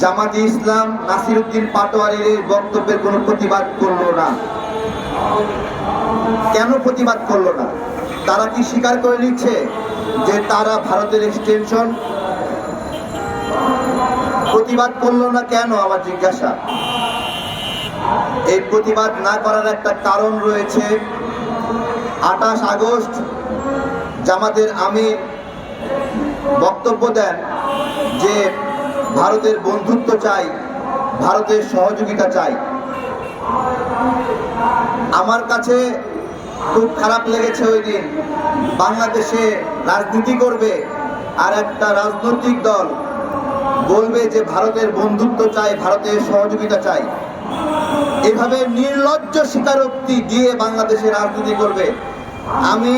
জামাতি ইসলাম নাসিরুদ্দিন পাটোয়ারির এই বক্তব্যের কোনো প্রতিবাদ করল না। কেন প্রতিবাদ করল না? তারা কি স্বীকার করে নিচ্ছে যে তারা ভারতের এক্সটেনশন প্রতিবাদ করল না কেন আমার জিজ্ঞাসা? এই প্রতিবাদ না করার একটা কারণ রয়েছে। আঠাশ আগস্ট জামাতের আমির বক্তব্য দেন যে ভারতের বন্ধুত্ব চাই, ভারতের সহযোগিতা চাই। আমার কাছে খুব খারাপ লেগেছে ওই দিন। বাংলাদেশে রাজনীতি করবে আর একটা রাজনৈতিক দল বলবে যে ভারতের বন্ধুত্ব চাই, ভারতের সহযোগিতা চাই। এভাবে নির্লজ্জ স্বীকারোক্তি দিয়ে বাংলাদেশে রাজনীতি করবে। আমি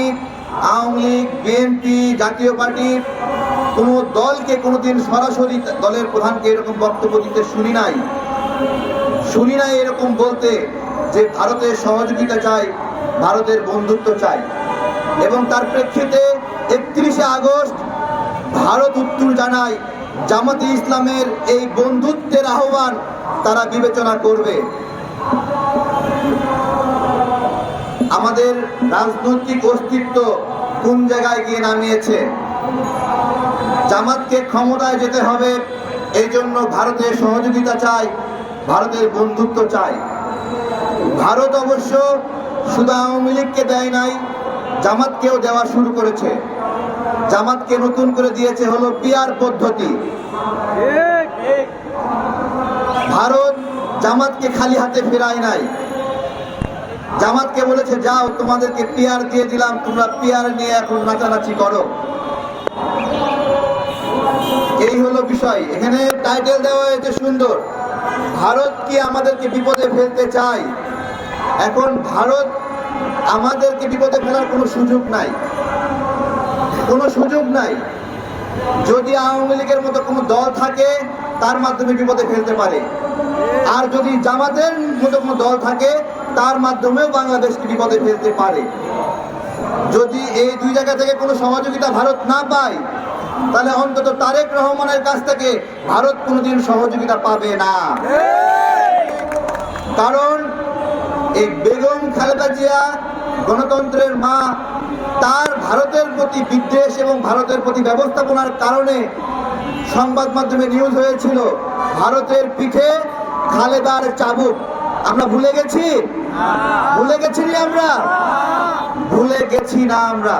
আওয়ামী লীগ, বিএনপি, জাতীয় পার্টির কোনো দলকে কোনোদিন সরাসরি দলের প্রধানকে এরকম বক্তব্য দিতে শুনি নাই। শুনি নাই এরকম বলতে যে ভারতের সহযোগিতা চাই, ভারতের বন্ধুত্ব চাই। এবং তার প্রেক্ষিতে একত্রিশে আগস্ট ভারত উত্তর জানায়, জামাতে ইসলামের এই বন্ধুত্বের আহ্বান তারা বিবেচনা করবে। আমাদের রাজনৈতিক অস্তিত্ব কোন জায়গায় গিয়ে নামিয়েছে? জামাতকে ক্ষমতায় যেতে হবে। এই জন্য ভারতের সহযোগিতা চাই, ভারতের বন্ধুত্ব চাই। ভারত অবশ্য শুধু আওয়ামী লীগকে দেয় নাই, জামাতকেও দেওয়া শুরু করেছে। জামাতকে নতুন করে দিয়েছে হলো পিয়ার পদ্ধতি। ভারত জামাতকে খালি হাতে ফেরায় নাই। জামাতকে বলেছে, যাও, তোমাদেরকে পিয়ার দিয়ে দিলাম, তোমরা পিয়ার নিয়ে এখন নাচানাচি করো। এই হলো বিষয়। এখানে টাইটেল দেওয়া হয়েছে সুন্দর। ভারত কি আমাদেরকে বিপদে ফেলতে চায়? এখন ভারত আমাদেরকে বিপদে ফেলার কোনো সুযোগ নাই। কোনো সুযোগ নাই। যদি আওয়ামী লীগের মতো কোনো দল থাকে, তার মাধ্যমে বিপদে ফেলতে পারে। আর যদি জামাতের মতো কোনো দল থাকে, তার মাধ্যমেও বাংলাদেশকে বিপদে ফেলতে পারে। যদি এই দুই জায়গা থেকে কোনো সহযোগিতা ভারত না পায় তাহলে অন্তত তারেক রহমানের কাছ থেকে ভারত কোনোদিন সহযোগিতা পাবে না। কারণ এই বেগম খালেদা জিয়া গণতন্ত্রের মা, তার ভারতের প্রতি বিদ্বেষ এবং ভারতের প্রতি ব্যবস্থাপনার কারণে সংবাদ মাধ্যমে নিউজ হয়েছিল, ভারতের পিঠে খালেদার চাবুক। আমরা ভুলে গেছি? ভুলে গেছি আমরা? ভুলে গেছি না আমরা।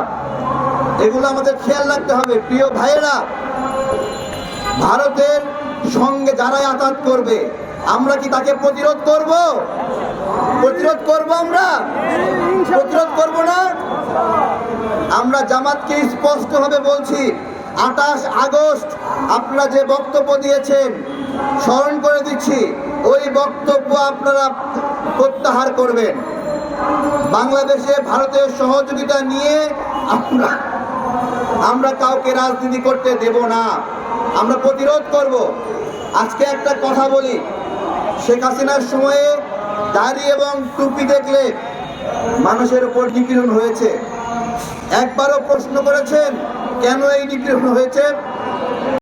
এগুলো আমাদের খেয়াল রাখতে হবে। প্রিয় ভাইয়েরা, ভারতের সঙ্গে যারাই আঘাত করবে, আমরা কি তাকে প্রতিরোধ করব? প্রতিরোধ করব আমরা? প্রতিরোধ করব না? আমরা জামাতকে স্পষ্টভাবে বলছি, আঠাশ আগস্ট আপনারা যে বক্তব্য দিয়েছেন, স্মরণ করে দিচ্ছি, ওই বক্তব্য আপনারা প্রত্যাহার করবেন। বাংলাদেশে ভারতের সহযোগিতা নিয়ে আমরা আমরা কাউকে রাজনীতি করতে দেব না। আমরা প্রতিরোধ করব। আজকে একটা কথা বলি। শেখ হাসিনার সময়ে দাড়ি এবং টুপি দেখলে মানুষের উপর নিপীড়ন হয়েছে। একবারও প্রশ্ন করেছেন, কেন এই নিপীড়ন হয়েছে?